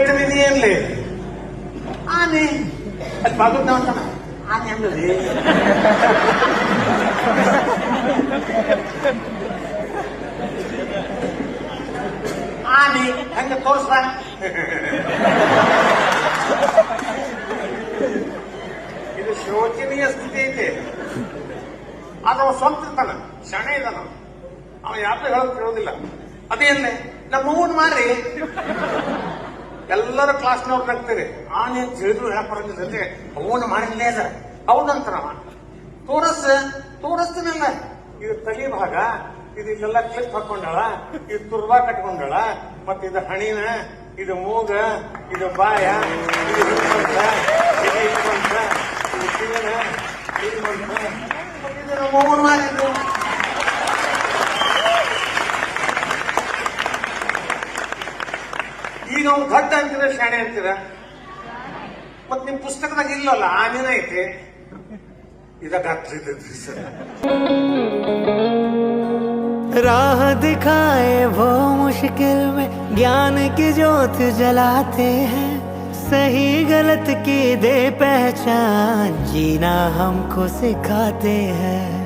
ಏನ್ಲಿ? ಆನೆ. ಅಲ್ಲಿ ಬಾಗುದ್ ಅಂತಾನ ಆನೆ ಅಂದ್ರಿ ಆನೆ ಹೆಂಗ ತೋರ್ಸ್ರ. ಇದು ಶೋಚನೀಯ ಸ್ಥಿತಿ ಐತಿ. ಆದ್ರೆ ಅವ ಸ್ವಂತ ಇರ್ತಾನ ಶಣೆ ಇದ್ದಾನ ಅವ ಯಾರು ಹೇಳೋದು ಕೇಳೋದಿಲ್ಲ. ಅದೇನ್ಲೆ? ನಮ್ಮ ಅವ್ವನ್ ಮಾರಿ ಎಲ್ಲರ ಕ್ಲಾಸ್ನವ್ರು ನಗ್ತೀರಿ ಆನೆ ಅಂತ ಹೇಳಿದ್ರು ಹೇಳಕ್ ಬರಂಗಿಲ್ಲ ಅವನ ಮಾಡಿಲ್ಲೇ ಅದ. ಅವನಂತಾರವ ತೋರಸ್, ತೋರಿಸ್ತೀನಲ್ಲ. ಇದು ತಲಿ ಭಾಗ, ಇದು ಇಲ್ಲೆಲ್ಲ ಕ್ಲಿಪ್ ಹಾಕೊಂಡಾಳ, ಇದು ತುರ್ಬಾ ಕಟ್ಕೊಂಡಾಳ, ಮತ್ತೆ ಇದು ಹಣಿನ, ಇದು ಮೂಗ, ಇದು ಬಾಯ, ಇದು ಇದು ಹಿಂಬಂತ ಇದು ಬಂತ ಮತ್ತೆ ಇದು ನಮ್ಮ ಅವ್ವನ್ ಮಾಡಿದ್ರು ಈಗ ಅವ್ನು ದೊಡ್ಡ ಅಂತೀರ ಶಾಣೆ ಅಂತೀರ ಮತ್ ನಿಮ್ ಪುಸ್ತಕದಾಗ ಇಲ್ಲಲ್ಲ ಆನೆನ ಐತೆ ಇದಾಗ ಇದ್ದದ್ರಿ ಸರ್ राह दिखाए वो मुश्किल में ज्ञान की ज्योत जलाते हैं सही गलत की दे पहचान जीना हमको सिखाते हैं